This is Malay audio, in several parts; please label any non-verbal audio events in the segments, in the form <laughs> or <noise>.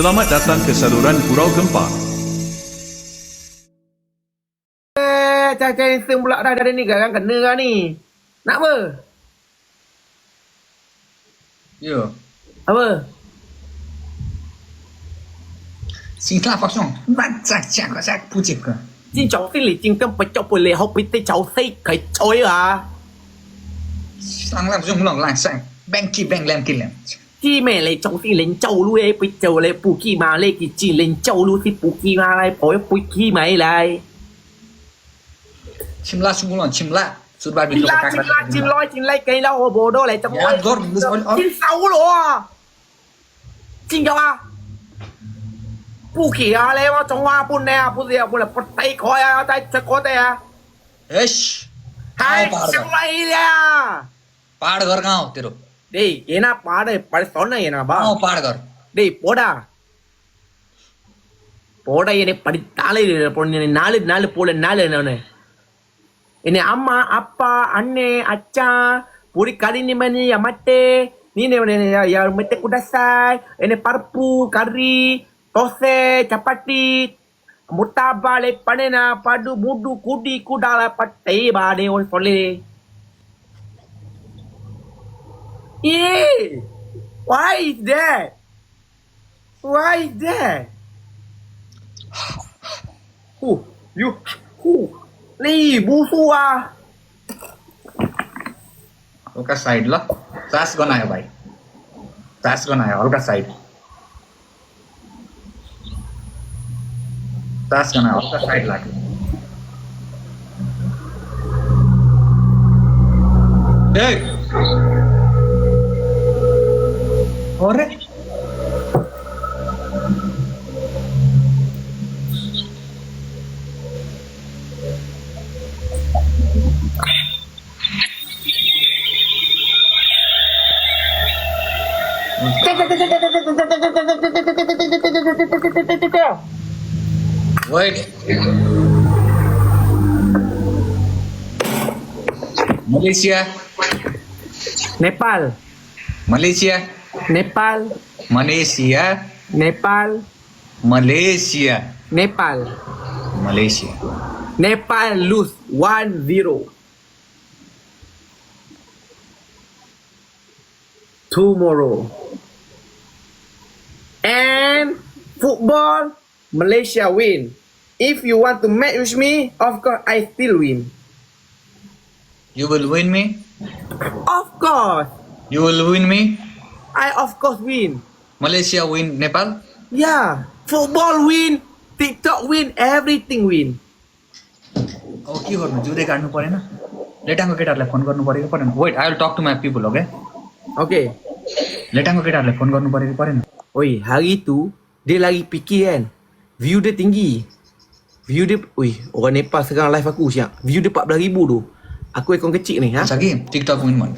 Selamat datang ke saluran Gurau Gempa. Eh, cakap handsome pula dah dari ni Garang kena kan ni. Nak apa? Yo. Apa? Cinta apa song? Macam cakap kau cakap pucuk ke? Jin cakap si li jin kan pucuk boleh, hop itu cakap sih kai coy ah. Sang lang song lang lang sang. Bangki bang lang kilang. ที่แม่เลยจงที่เล่นเจ้ารู้ไอ้ปุยเจ้าเลยปุ๊กี้มาเลยกิจีเล่นเจ้ารู้สิปุ๊กี้มาอะไรพอยปุ๊กี้ไหมเลยชิมละชิมลอนชิมละสุดบาบินชิมละชิมละชิมลอยชิมไรไกลแล้วโบโดเลยจังหวะชิมเสาหรอจริงจังวะปุ๊กี้อะไรวะจังหวะปุ่นเนี่ยปุ่นเดียวปุ่นเลยปุ่ไตคอยอะไตจะโคตรเนี่ยเฮ้ยหายจังไรเนี่ยปาดกระเงาติรุ டேய் ஏனா பாட சொன்ன ஏனா பா? பாடகர். டேய் போடா. போடா என்னை படி படித்தாலே பொண்ணு. நாலு நாலு போல நாலு நானு என்னை அம்மா அப்பா அண்ணே அச்சா பொடி கடினி மணி அமட்டே. நீ மெத்த குடசாய். என்னை பருப்பு கறி தோசை சப்பாத்தி முட்டா முட்டாபாலை பணினா படு முடு கூட்டி கூட்டால பட்டை பாடே சொல்லு. Yeah. Why is that? Why is that? Who? You? Who? Lee, busu ah. हल्का साइड ल सास गनायो भाइ सास गनायो हल्का साइड सास गनायो हल्का साइड लाग्यो ए Corre. Wait. Malaysia. Nepal. Malaysia. Nepal, Malaysia Nepal, Malaysia Nepal. Malaysia Nepal lose 1-0. Tomorrow. And football, Malaysia win. If you want to match with me, of course I still win. You will win me? Of course, You will win me? I of course win. Malaysia win Nepal? Yeah, football win, TikTok win, everything win. अब के गर्नु जुरे काट्नु परेन लेटाङको केटाहरूलाई phone गर्नु पऱ्यो कि परेन wait I will talk to my people okay Okay. लेटाङको केटाहरूलाई फोन गर्नु पऱ्यो कि परेन Oi, hari tu dia lagi fikir kan. View dia tinggi. View dia, oi, orang Nepal sekarang live aku siap. View dia 14,000 tu. Aku akaun kecil ni ha. छ कि टिकटक विन भन्नु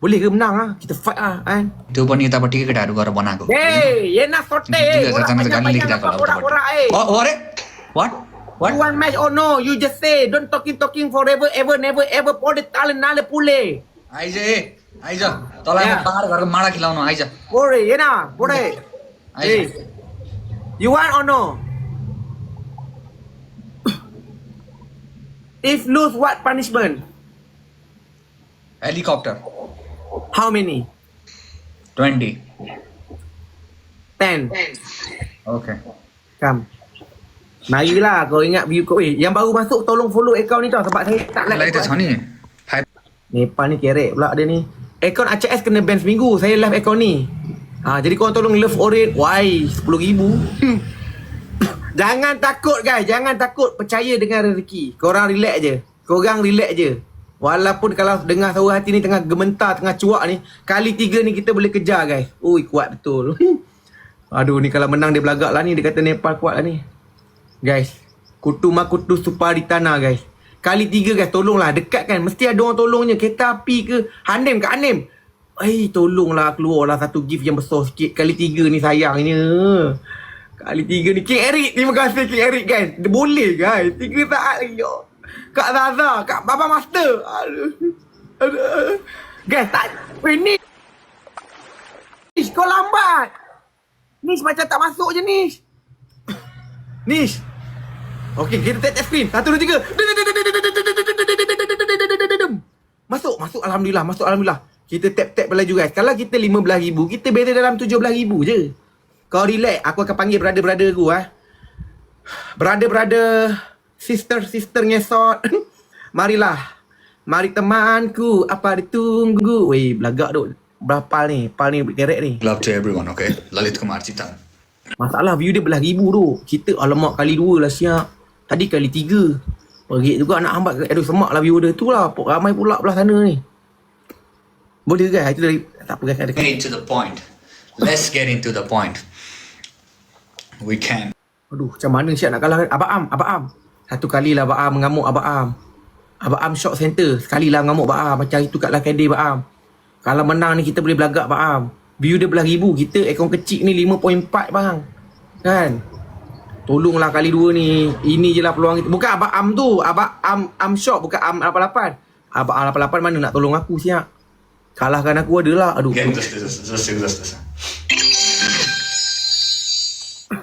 Boleh ke menang ah? Kita fight ah kan. त्यो पनि यतापट्टिकै केटाहरू गरेर बनाएको Hey, ye nak sote eh. Juga sana sekali banyak kita kalau orang-orang eh. Oh, oh, अरे वाट वाट You want match or no? You just say don't talking talking forever ever never ever pole talent nale pule. Eyes ए आइज तँलाई म Yeah. पाहाड घरको माडा खिलाउनु eyes Bore, ye na, bore. Eyes Hey. You want or no? If lose what punishment? Helicopter How many? 20. 10. Okay. Come. Marilah kau ingat view kau. Eh, yang baru masuk tolong follow account ni tau sebab saya tak like. Like Sony. ni. Nepal ni kerek pula dia ni. Account ACS kena ban seminggu. Saya live account ni. Ha, jadi kau tolong love orit. Why? 10000. jangan takut guys, jangan takut percaya dengan rezeki. Kau orang relax je. Kau orang relax je. Walaupun kalau dengar suara hati ni tengah gementar, tengah cuak ni. Kali tiga ni kita boleh kejar guys. Ui, kuat betul. <laughs> Aduh, ni kalau menang dia belagak lah ni. Dia kata Nepal kuat lah ni. Guys, kutu makutu supar di tanah guys. Kali tiga guys, tolonglah. Dekat kan. Mesti ada orang tolongnya. Kereta api ke. Hanem ke Hanem. Eh, tolonglah keluarlah satu gift yang besar sikit. Kali tiga ni sayangnya. Kali tiga ni. King Eric. Terima kasih King Eric guys. Dia boleh guys. Tiga saat lagi. Oh. Kak Zaza. Kak Baba Master. Aduh. Aduh. Guys, tak. Finish. Kau lambat. Ni Nish macam tak masuk je Nish. Nish. Okey, kita tap screen. Satu, dua, tiga. Masuk, masuk Alhamdulillah, masuk Alhamdulillah. Kita tap tap laju guys. Kalau kita RM15,000, kita beza dalam RM17,000 je. Kau relax, aku akan panggil brother-brother aku eh. Brother-brother, sister-sister ngesot. <laughs> Marilah. Mari temanku, apa ditunggu? Weh, belagak tu. Berapa ni? Pal ni kerek ni. Love to everyone, okay? Lalit Kumar Citan. Masalah view dia belah ribu tu. Kita alamak kali dua lah siap. Tadi kali tiga. Perit juga nak hambat. Aduh semak lah view dia. Tu lah. Pok ramai pula belah sana ni. Boleh ke? Itu dari... Tak guys. Ada Get into the point. Let's get into the point. We can. Aduh macam mana siap nak kalah. Abang Am. Abang Am. Satu kali lah Abang Am mengamuk Abang Am. Abang Am shock center. Sekali lah mengamuk Abang Am. Macam itu kat Lakadé Abang Am. Kalau menang ni kita boleh belagak Abang Am. View dia belah ribu. Kita akaun kecil ni 5.4 bang. Kan? Tolonglah kali dua ni. Ini je lah peluang kita. Bukan Abang Am tu. Abang Am, Am shock. Bukan Am 88. Abang Am 88 mana nak tolong aku siap. Kalahkan aku adalah. Aduh. This.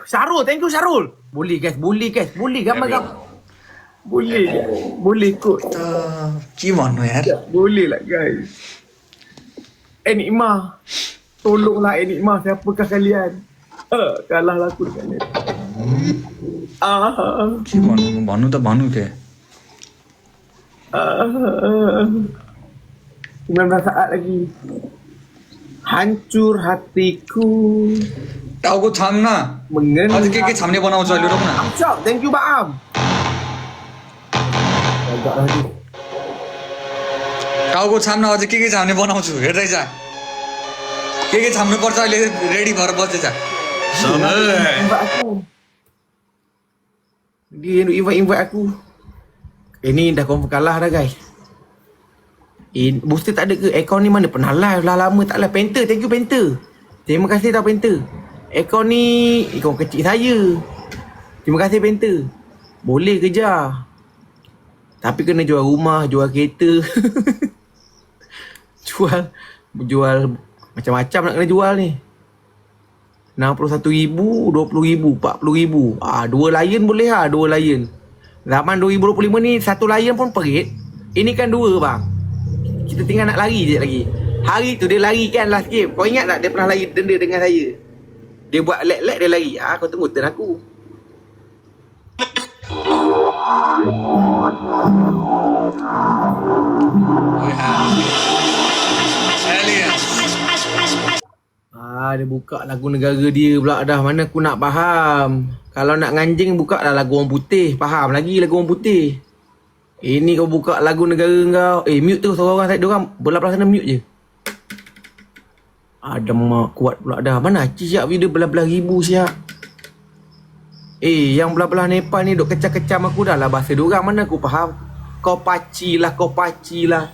Syarul. Thank you Syarul. Boleh guys. Boleh guys. Boleh gambar-gambar. Boleh je. Boleh kot. Cimon uh, eh? ya? Boleh lah guys. Enigma. Tolonglah Enigma siapakah kalian. Uh, kalah lah aku dengan dia. Hmm. Ah. Cimon tu. Banu tak banu ke? Uh, uh, 19 saat lagi. Hancur hatiku. Tahu aku tak nak. Mengenai. Hati kek-kek tak nak. Thank you, Baam. Agak lagi. टाउको छाम्न अझ के के छाम्ने बनाउँछु हेर्दै जा के के छाम्नु पर्छ अहिले रेडी भएर बस्दै जा Invite aku. Dia nak invite invite aku. Ini dah confirm kalah dah guys. In, booster tak ada ke? Akaun ni mana pernah live lah lama tak live. Panther, thank you Panther. Terima kasih tau Panther. Akaun ni akaun kecil saya. Terima kasih Panther. Boleh kejar. tapi kena jual rumah, jual kereta. <laughs> jual jual macam-macam nak kena jual ni. RM61,000, RM20,000, RM40,000. Ah, dua lion boleh lah, dua lion. Zaman 2025 ni, satu lion pun perit. Ini kan dua bang. Kita tinggal nak lari je lagi. Hari tu dia lari kan last game. Kau ingat tak dia pernah lari denda dengan saya? Dia buat lag-lag dia lari. Ah, kau tunggu turn aku. Ah, dia buka lagu negara dia pula dah. Mana aku nak faham. Kalau nak nganjing buka dah lagu orang putih. Faham lagi lagu orang putih. Ini kau buka lagu negara kau. Eh, mute tu seorang orang. Dia orang belah belah sana mute je. Ada mak kuat pula dah. Mana Haji siap video belah-belah ribu siap. Eh, yang belah-belah Nepal ni duk kecam-kecam aku dah lah bahasa diorang. Mana aku faham. Kau paci lah, kau paci lah.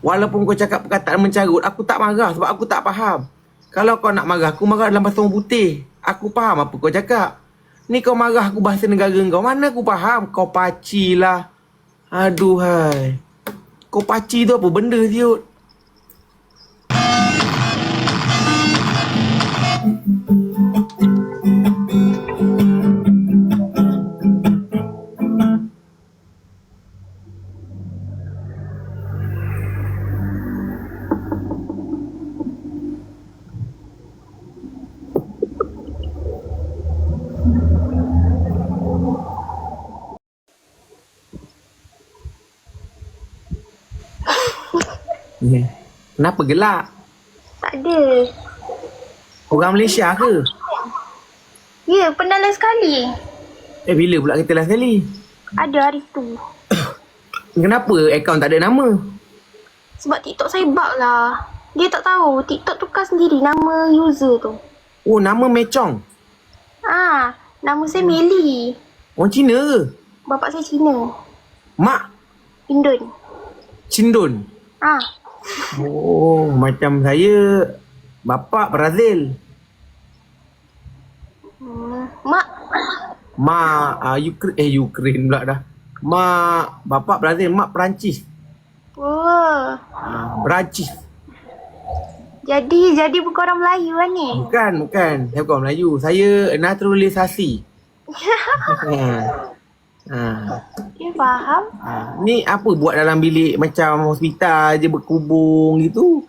Walaupun kau cakap perkataan mencarut, aku tak marah sebab aku tak faham. Kalau kau nak marah, aku marah dalam bahasa orang putih. Aku faham apa kau cakap. Ni kau marah aku bahasa negara kau. Mana aku faham? Kau paci lah. Aduh hai. Kau paci tu apa benda siut? Yeah. Kenapa gelak? Tak ada. Orang Malaysia ke? Ya, pernah lain sekali. Eh bila pula kita last kali? Ada hari tu. <coughs> Kenapa akaun tak ada nama? Sebab TikTok saya bug lah. Dia tak tahu. TikTok tukar sendiri nama user tu. Oh nama Mechong. Ah, nama saya Meli. Orang Cina ke? Bapak saya Cina. Mak Indon. Cindon. Ah, Oh, macam saya bapak Brazil. mak. Mak uh, Ukraine eh Ukraine pula dah. Mak bapak Brazil, mak Perancis. Oh, Uh, Perancis. Jadi, jadi bukan orang Melayu kan ni? Bukan, bukan. Saya bukan Melayu. Saya naturalisasi. <laughs> ha. Ha. Ya, faham. ha. Ni apa buat dalam bilik macam hospital je berkubung gitu?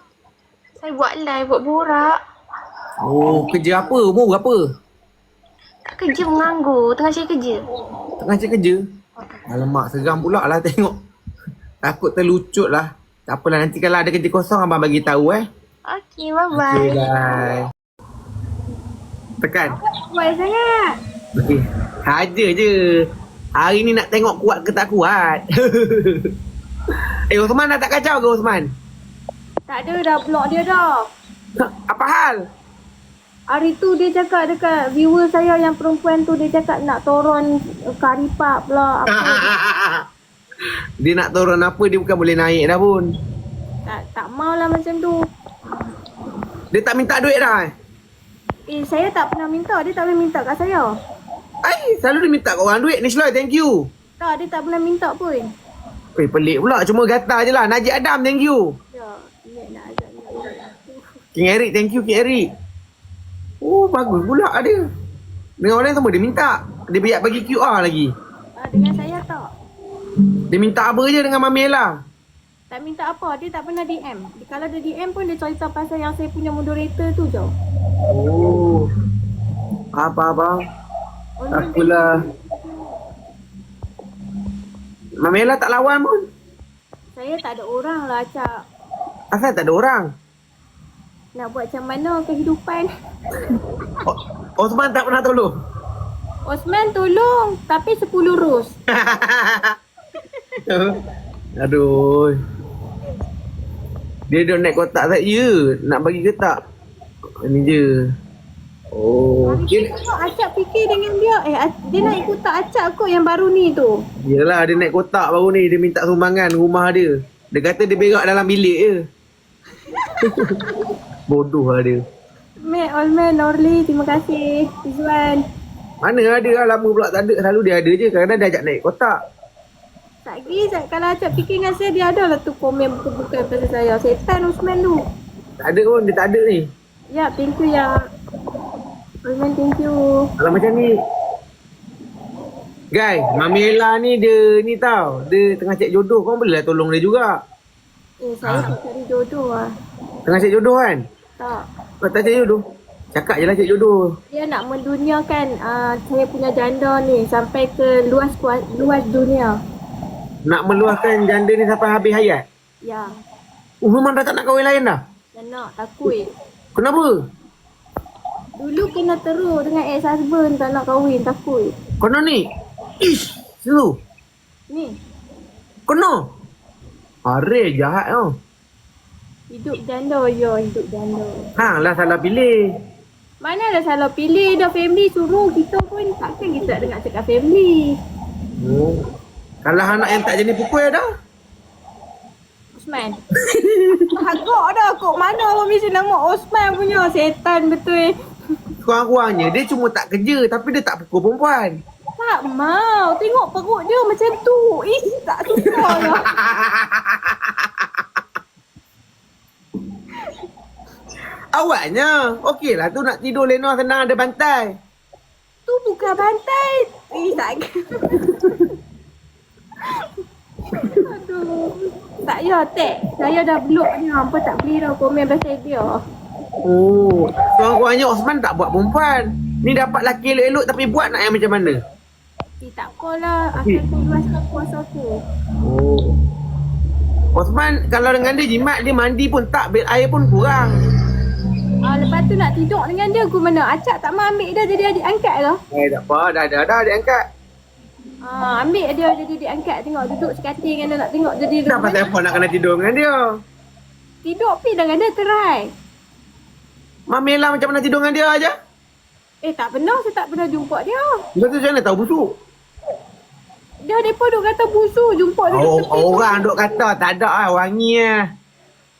Saya buat live, buat borak. Oh, kerja apa? Umur berapa? Tak kerja menganggur, tengah cari kerja. Tengah cari kerja? Alamak, seram pula lah tengok. Takut terlucut lah. Tak apalah, nanti kalau ada kerja kosong, abang bagi tahu eh. Okey, bye-bye. Okay, bye. Tekan. Baik sangat. Okey. Saja je. Hari ni nak tengok kuat ke tak kuat. <laughs> eh, Osman dah tak kacau ke Osman? Tak ada dah block dia dah. <laughs> Apa hal? Hari tu dia cakap dekat viewer saya yang perempuan tu dia cakap nak turun karipap lah apa. <laughs> dia nak turun apa, dia bukan boleh naik dah pun. tak, tak mau lah macam tu. Dia tak minta duit dah eh? Eh saya tak pernah minta, dia tak pernah minta kat saya. Ay, selalu dia minta kat orang duit. Nishloy, thank you. Tak, dia tak pernah minta pun. Eh, pelik pula. Cuma gatal je lah. Najib Adam, thank you. Ya, nak. King Eric, thank you King Eric. Oh, bagus pula dia. Dengan orang lain semua dia minta. Dia biar bagi QR lagi. Ah, dengan saya tak. Dia minta apa je dengan Mami Ella. Tak minta apa, dia tak pernah DM. Kalau dia DM pun dia cerita pasal yang saya punya moderator tu je. Oh. Apa-apa. Apalah. Mami Ella tak lawan pun. Saya tak ada orang lah, Acak. Asal tak ada orang. Nak buat macam mana kehidupan. Osman tak pernah tolong. Osman tolong, tapi 10 ros. <laughs> Aduh. Dia dah naik kotak saya. Ya, nak bagi ke tak? Ini je. Oh, tengok Acak fikir dengan dia. Eh, dia nak ikut tak Acak kot yang baru ni tu. Yelah dia naik kotak baru ni Dia minta sumbangan rumah dia Dia kata dia berak dalam bilik je <laughs> Bodoh lah dia Matt, Olman, Norli, terima kasih. Izwan. Mana ada lah lama pula tak ada Selalu dia ada je Kadang-kadang dia ajak naik kotak Tak Zat. kalau Acak fikir dengan saya, dia ada lah tu komen bukan-bukan pasal saya. Setan Osman tu. Tak ada pun dia tak ada ni Ya, thank you ya. Olman, thank you. Kalau macam ni Guys, Mami Ella ni dia ni tau Dia tengah cek jodoh Kau boleh lah tolong dia juga Eh, saya tak cari jodoh lah. Tengah cek jodoh kan Tak. Kau tak cek jodoh Cakap je lah cek jodoh Dia nak menduniakan uh, saya punya janda ni sampai ke luas luas dunia. Nak meluahkan janda ni sampai habis hayat Ya, Oh memang dah tak nak kahwin lain dah dan nak takut. Kenapa? Dulu kena teruk dengan ex-husband tak nak kahwin, takut. Kena ni Ish Seru Ni, Kena Are jahat tau hidup janda ya, hidup janda. Hang lah salah pilih Mana dah salah pilih dah family suruh kita pun takkan kita nak dengar cakap family. oh. Kalau anak yang tak jenis pukul dah Osman. <laughs> Agak dah kok mana orang mesti nama Osman punya setan betul. Kurang-kurangnya dia cuma tak kerja Tapi dia tak pukul perempuan Tak mau. Tengok perut dia macam tu. Ih, tak suka lah. <laughs> Awaknya Okey lah tu nak tidur lena senang ada bantai Tu bukan bantai. Eh, tak. Aduh. Tak ya, Tek. Saya dah block dia. Apa tak boleh dah komen pasal dia. Oh Kurang-kurangnya Osman tak buat perempuan Ni dapat laki elok-elok Tapi buat nak yang macam mana Eh, tak apalah. Akan keluaskan kuasa aku. Oh Osman kalau dengan dia jimat Dia mandi pun tak Bil air pun kurang Ah, lepas tu nak tidur dengan dia aku mana? Acak tak mau ambil dia jadi adik angkat ke? Eh tak apa Dah dah dah dia angkat Ah, ambil dia jadi adik angkat tengok duduk sekatil dengan dia nak tengok jadi dia. Dah pasal apa nak kena tidur dengan dia Tidur pi dengan dia terai. Mami Ella macam mana tidur dengan dia aja. Eh tak pernah saya tak pernah jumpa dia. Lepas tu macam mana tahu busuk? Dia depa duk kata busu jumpa dia oh. Orang duk kata tak ada lah wangi lah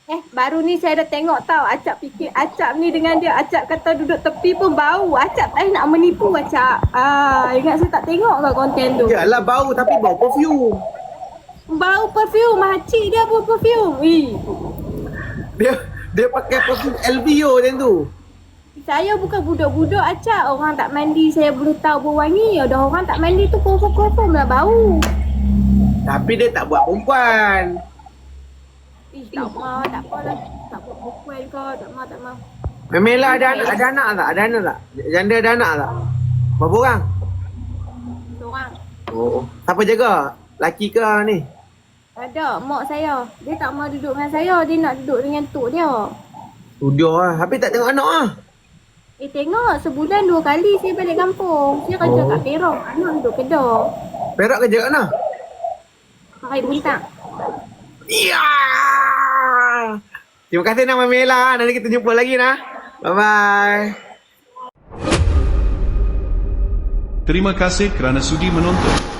Eh baru ni saya dah tengok tau Acap fikir Acap ni dengan dia Acap kata duduk tepi pun bau Acap tak nak menipu Acap. Ah ingat saya tak tengok ke konten tu? Yalah bau tapi bau perfume. Bau perfume Makcik dia pun perfume. Ih Dia Dia pakai perfume LVO macam tu. Saya bukan budak-budak acak. Orang tak mandi saya boleh tahu bau wangi. Dah orang tak mandi tu confirm-confirm lah bau. Tapi dia tak buat perempuan. Ih, tak mau, tak apa lah. Tak buat perempuan kau, tak mau, tak mau. Memela ada anak, ada anak tak? Ada anak tak? Janda ada anak tak? Berapa orang? Seorang. Oh. Siapa jaga? Laki ke ni? Ada, mak saya. Dia tak mau duduk dengan saya. Dia nak duduk dengan tok dia. Studio lah. Habis tak tengok anak lah. Eh tengok, sebulan dua kali saya balik kampung. Saya kerja Oh. kat Perak. Anak duduk Kedah. Perak kerja kat mana? Pakai buntang. Ya. Terima kasih Nak Memela. Nanti kita jumpa lagi nah. Bye-bye. Terima kasih kerana sudi menonton.